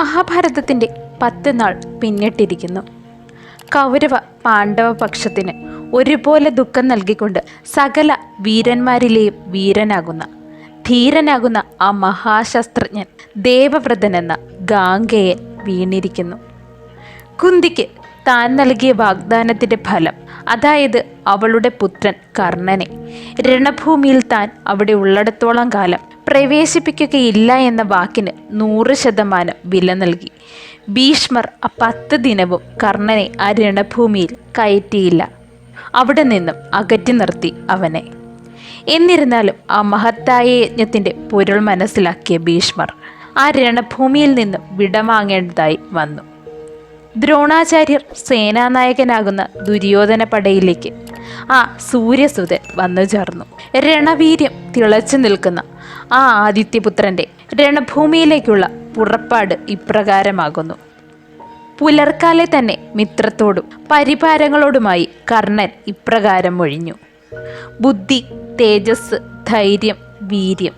മഹാഭാരതത്തിന്റെ പത്ത് നാൾ പിന്നിട്ടിരിക്കുന്നു. കൗരവ പാണ്ഡവ പക്ഷത്തിന് ഒരുപോലെ ദുഃഖം നൽകിക്കൊണ്ട് സകല വീരന്മാരിലെയും വീരനാകുന്ന ധീരനാകുന്ന ആ മഹാശാസ്ത്രജ്ഞൻ ദേവവ്രതൻ എന്ന ഗാംഗേയൻ വീണിരിക്കുന്നു. കുന്തിക്ക് താൻ നൽകിയ വാഗ്ദാനത്തിന്റെ ഫലം അതായത് അവളുടെ പുത്രൻ കർണനെ. രണഭൂമിയിൽ താൻ അവിടെ ഉള്ളിടത്തോളം കാലം പ്രവേശിപ്പിക്കുകയില്ല എന്ന വാക്കിന് നൂറ് ശതമാനം വില നൽകി. ഭീഷ്മർ ആ പത്ത് ദിനവും കർണനെ ആ രണഭൂമിയിൽ കയറ്റിയില്ല. അവിടെ നിന്നും അകറ്റി നിർത്തി അവനെ. എന്നിരുന്നാലും ആ മഹത്തായ യജ്ഞത്തിന്റെ പൊരുൾ മനസ്സിലാക്കിയ ഭീഷ്മർ ആ രണഭൂമിയിൽ നിന്നും വിടവാങ്ങേണ്ടതായി വന്നു. ദ്രോണാചാര്യർ സേനാനായകനാകുന്ന ദുര്യോധന പടയിലേക്ക് ആ സൂര്യസുതൻ വന്നു ചേർന്നു. രണവീര്യം തിളച്ചു നിൽക്കുന്ന ആ ആദിത്യപുത്രന്റെ രണഭൂമിയിലേക്കുള്ള പുറപ്പാട് ഇപ്രകാരമാകുന്നു. പുലർക്കാലെ തന്നെ മിത്രത്തോടും പരിപാരങ്ങളോടുമായി കർണൻ ഇപ്രകാരം ഒഴിഞ്ഞു ബുദ്ധി തേജസ് ധൈര്യം വീര്യം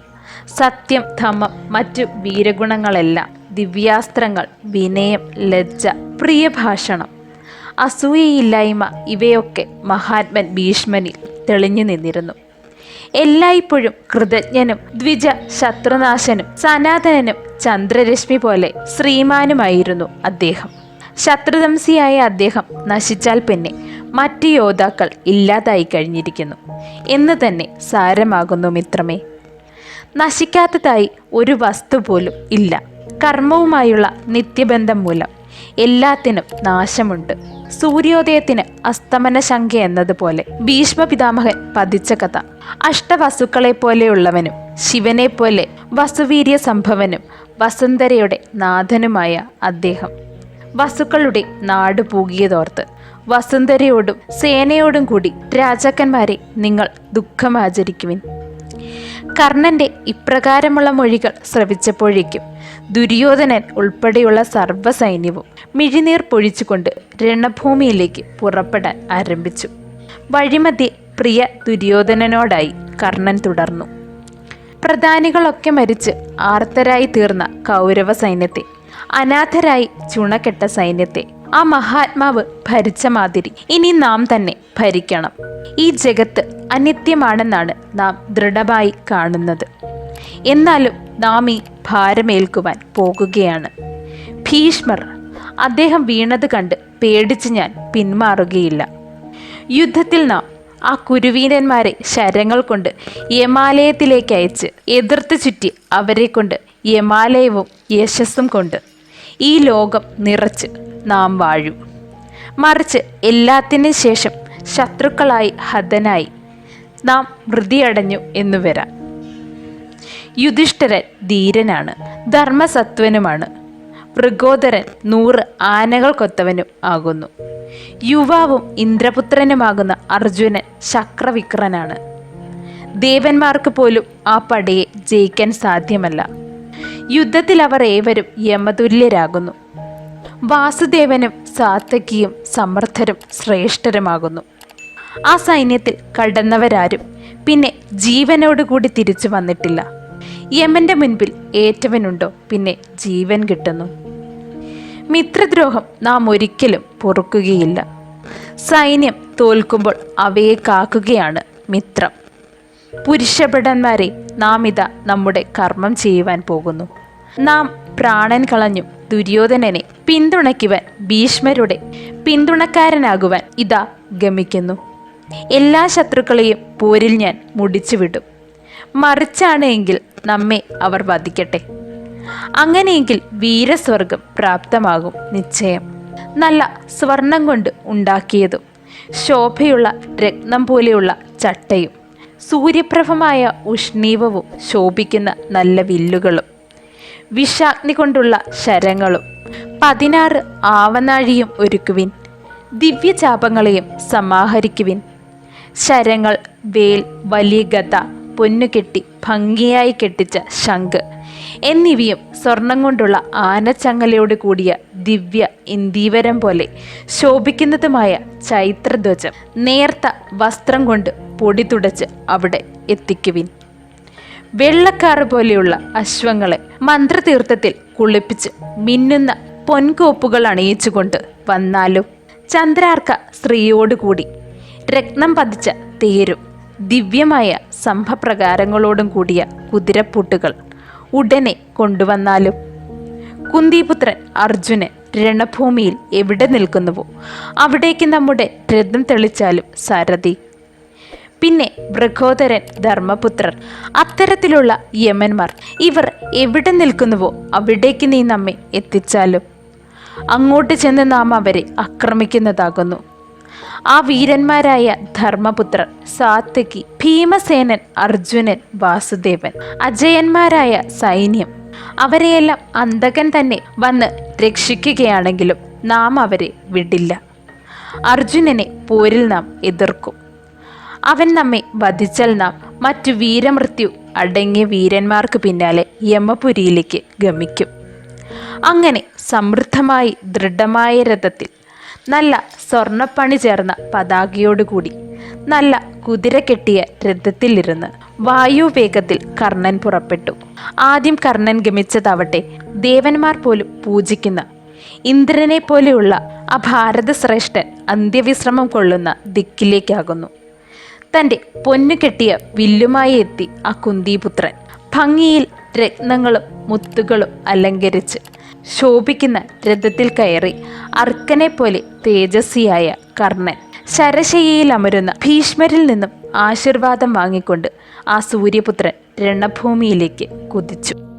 സത്യം ധമം മറ്റു വീരഗുണങ്ങളെല്ലാം ദിവ്യാസ്ത്രങ്ങൾ വിനയം ലജ്ജ പ്രിയഭാഷണം അസൂയയില്ലായ്മ ഇവയൊക്കെ മഹാത്മൻ ഭീഷ്മനിൽ തെളിഞ്ഞു നിന്നിരുന്നു. എല്ലായ്പ്പോഴും കൃതജ്ഞനും ദ്വിജ ശത്രുനാശനും സനാതനനും ചന്ദ്രരശ്മി പോലെ ശ്രീമാനുമായിരുന്നു അദ്ദേഹം. ശത്രുധംസിയായ അദ്ദേഹം നശിച്ചാൽ പിന്നെ മറ്റ് യോദ്ധാക്കൾ ഇല്ലാതായി കഴിഞ്ഞിരിക്കുന്നു. എന്ന് തന്നെ സാരമാകുന്നു മിത്രമേ. നശിക്കാത്തതായി ഒരു വസ്തു പോലും ഇല്ല. കർമ്മവുമായുള്ള നിത്യബന്ധം മൂലം എല്ലാത്തിനും നാശമുണ്ട്. സൂര്യോദയത്തിന് അസ്തമന ശങ്ക എന്നതുപോലെ ഭീഷ്മ പിതാമഹൻ പതിച്ച കഥ. അഷ്ടവസുക്കളെ പോലെയുള്ളവനും ശിവനെ പോലെ വസുവീര്യ സംഭവനും വസുന്ധരയുടെ നാഥനുമായ അദ്ദേഹം. വസുക്കളുടെ നാട് പൂകിയതോർത്ത് വസുന്ധരയോടും സേനയോടും കൂടി രാജാക്കന്മാരെ നിങ്ങൾ ദുഃഖമാചരിക്കുവിൻ. കർണന്റെ ഇപ്രകാരമുള്ള മൊഴികൾ ശ്രവിച്ചപ്പോഴേക്കും ദുര്യോധനൻ ഉൾപ്പെടെയുള്ള സർവസൈന്യവും മിഴിനീർ പൊഴിച്ചുകൊണ്ട് രണഭൂമിയിലേക്ക് പുറപ്പെടാൻ ആരംഭിച്ചു. വഴിമധ്യേ പ്രിയ ദുര്യോധനനോടായി കർണൻ തുടർന്നു. പ്രധാനികളൊക്കെ മരിച്ച് ആർത്തരായി തീർന്ന കൗരവ സൈന്യത്തെ അനാഥരായി ചുണക്കെട്ട സൈന്യത്തെ ആ മഹാത്മാവ് ഭരിച്ച മാതിരി ഇനി നാം തന്നെ ഭരിക്കണം. ഈ ജഗത്ത് അനിത്യമാണെന്നാണ് നാം ദൃഢമായി കാണുന്നത്. എന്നാലും നാം ഈ ഭാരമേൽക്കുവാൻ പോകുകയാണ്. ഭീഷ്മർ അദ്ദേഹം വീണത് കണ്ട് പേടിച്ച് ഞാൻ പിന്മാറുകയില്ല. യുദ്ധത്തിൽ നാം ആ കുരുവീരന്മാരെ ശരങ്ങൾ കൊണ്ട് യമാലയത്തിലേക്ക് അയച്ച് എതിർത്ത് ചുറ്റി അവരെ കൊണ്ട് യമാലയവും യശസ്സും കൊണ്ട് ഈ ലോകം നിറച്ച് നാം വാഴും. മറിച്ച് എല്ലാത്തിനും ശേഷം ശത്രുക്കളായി ഹതനായി നാം വൃതിയടഞ്ഞു എന്നു വരാം. യുധിഷ്ഠിരൻ ധീരനാണ് ധർമ്മസത്വനുമാണ്. വൃഗോദരൻ നൂറ് ആനകൾക്കൊത്തവനും ആകുന്നു. യുവാവും ഇന്ദ്രപുത്രനുമാകുന്ന അർജുനൻ ശക്രവിക്രനാണ്. ദേവന്മാർക്ക് പോലും ആ പടയെ ജയിക്കാൻ സാധ്യമല്ല. യുദ്ധത്തിൽ അവർ ഏവരും യമതുല്യരാകുന്നു. വാസുദേവനും സാത്തകിയും സമർത്ഥരും ശ്രേഷ്ഠരുമാകുന്നു. ആ സൈന്യത്തിൽ കടന്നവരാരും പിന്നെ ജീവനോടുകൂടി തിരിച്ചു വന്നിട്ടില്ല. യമന്റെ മുൻപിൽ ഏറ്റവനുണ്ടോ? പിന്നെ ജീവൻ കിട്ടുന്നു. മിത്രദ്രോഹം നാം ഒരിക്കലും പൊറുക്കുകയില്ല. സൈന്യം തോൽക്കുമ്പോൾ അവയെ കാക്കുകയാണ് മിത്രം. പുരുഷഭടന്മാരെ നാം ഇതാ നമ്മുടെ കർമ്മം ചെയ്യുവാൻ പോകുന്നു. നാം പ്രാണൻ കളഞ്ഞു ദുര്യോധനനെ പിന്തുണയ്ക്കുവാൻ ഭീഷ്മരുടെ പിന്തുണക്കാരനാകുവാൻ ഇതാ ഗമിക്കുന്നു. എല്ലാ ശത്രുക്കളെയും പോരിൽ ഞാൻ മുടിച്ചു വിടും മറിച്ചാണ് എങ്കിൽ നമ്മെ അവർ വധിക്കട്ടെ. അങ്ങനെയെങ്കിൽ വീരസ്വർഗം പ്രാപ്തമാകും നിശ്ചയം. നല്ല സ്വർണം കൊണ്ട് ഉണ്ടാക്കിയതും ശോഭയുള്ള രത്നം പോലെയുള്ള ചട്ടയും സൂര്യപ്രഭമായ ഉഷ്ണീവവും ശോഭിക്കുന്ന നല്ല വില്ലുകളും വിഷാഗ്നി കൊണ്ടുള്ള ശരങ്ങളും പതിനാറ് ആവനാഴിയും ഒരുക്കുവിൻ. ദിവ്യചാപങ്ങളെയും സമാഹരിക്കുവിൻ. ശരങ്ങൾ വേൽ വലിയ ഗത പൊന്നുകെട്ടി ഭംഗിയായി കെട്ടിച്ച ശംഖ്. എന്നിവയും സ്വർണം കൊണ്ടുള്ള ആനച്ചങ്ങലയോട് കൂടിയ ദിവ്യ ഇന്ദീവരം പോലെ ശോഭിക്കുന്നതുമായ ചൈത്രധ്വജം നേർത്ത വസ്ത്രം കൊണ്ട് പൊടി തുടച്ച് അവിടെ എത്തിക്കുവിൻ. വെള്ളക്കാറ് പോലെയുള്ള അശ്വങ്ങളെ മന്ത്രതീർത്ഥത്തിൽ കുളിപ്പിച്ച് മിന്നുന്ന പൊൻകോപ്പുകൾ അണിയിച്ചുകൊണ്ട് വന്നാലും? ചന്ദ്രാർക്ക സ്ത്രീയോടുകൂടി രത്നം പതിച്ച തേരും ദിവ്യമായ സംഭപ്രകാരങ്ങളോടും കൂടിയ കുതിരപ്പൂട്ടുകൾ ഉടനെ കൊണ്ടുവന്നാലും. കുന്തിപുത്രൻ അർജുനൻ രണഭൂമിയിൽ എവിടെ നിൽക്കുന്നുവോ അവിടേക്ക് നമ്മുടെ രഥം തെളിച്ചാലും സാരഥി. പിന്നെ വൃഖോദരൻ ധർമ്മപുത്രർ അത്തരത്തിലുള്ള യമന്മാർ ഇവർ എവിടെ നിൽക്കുന്നുവോ അവിടേക്ക് നീ നമ്മെ എത്തിച്ചാലും. അങ്ങോട്ട് ചെന്ന് നാം അവരെ ആക്രമിക്കുന്നതാകുന്നു. ആ വീരന്മാരായ ധർമ്മപുത്രർ സാത്യകി ഭീമസേനൻ അർജുനൻ വാസുദേവൻ അജയന്മാരായ സൈന്യം. അവരെയെല്ലാം അന്തകൻ തന്നെ വന്ന് രക്ഷിക്കുകയാണെങ്കിലും നാം അവരെ വിടില്ല. അർജുനനെ പോരിൽ നാം എതിർക്കും. അവൻ നമ്മെ വധിച്ചാൽ നാം മറ്റു വീരമൃത്യു അടങ്ങിയ വീരന്മാർക്ക് പിന്നാലെ യമപുരിയിലേക്ക് ഗമിക്കും. അങ്ങനെ സമൃദ്ധമായി ദൃഢമായ രഥത്തിൽ നല്ല സ്വർണപ്പണി ചേർന്ന പതാകയോടുകൂടി നല്ല കുതിര കെട്ടിയ രഥത്തിലിരുന്ന് വായുവേഗത്തിൽ കർണൻ പുറപ്പെട്ടു. ആദ്യം കർണൻ ഗമിച്ചതാവട്ടെ ദേവന്മാർ പോലും പൂജിക്കുന്ന ഇന്ദ്രനെ പോലെയുള്ള ആ ഭാരതശ്രേഷ്ഠൻ അന്ത്യവിശ്രമം കൊള്ളുന്ന ദിക്കിലേക്കാകുന്നു. തന്റെ പൊന്നു കെട്ടിയ വില്ലുമായി എത്തി ആ കുന്തിപുത്രൻ. ഭംഗിയിൽ രത്നങ്ങളും മുത്തുകളും അലങ്കരിച്ച് ശോഭിക്കുന്ന രഥത്തിൽ കയറി അർക്കനെ പോലെ തേജസ്വിയായ കർണൻ ശരശയ്യയിൽ അമരുന്ന ഭീഷ്മരിൽ നിന്നും ആശീർവാദം വാങ്ങിക്കൊണ്ട് ആ സൂര്യപുത്രൻ രണഭൂമിയിലേക്ക് കുതിച്ചു.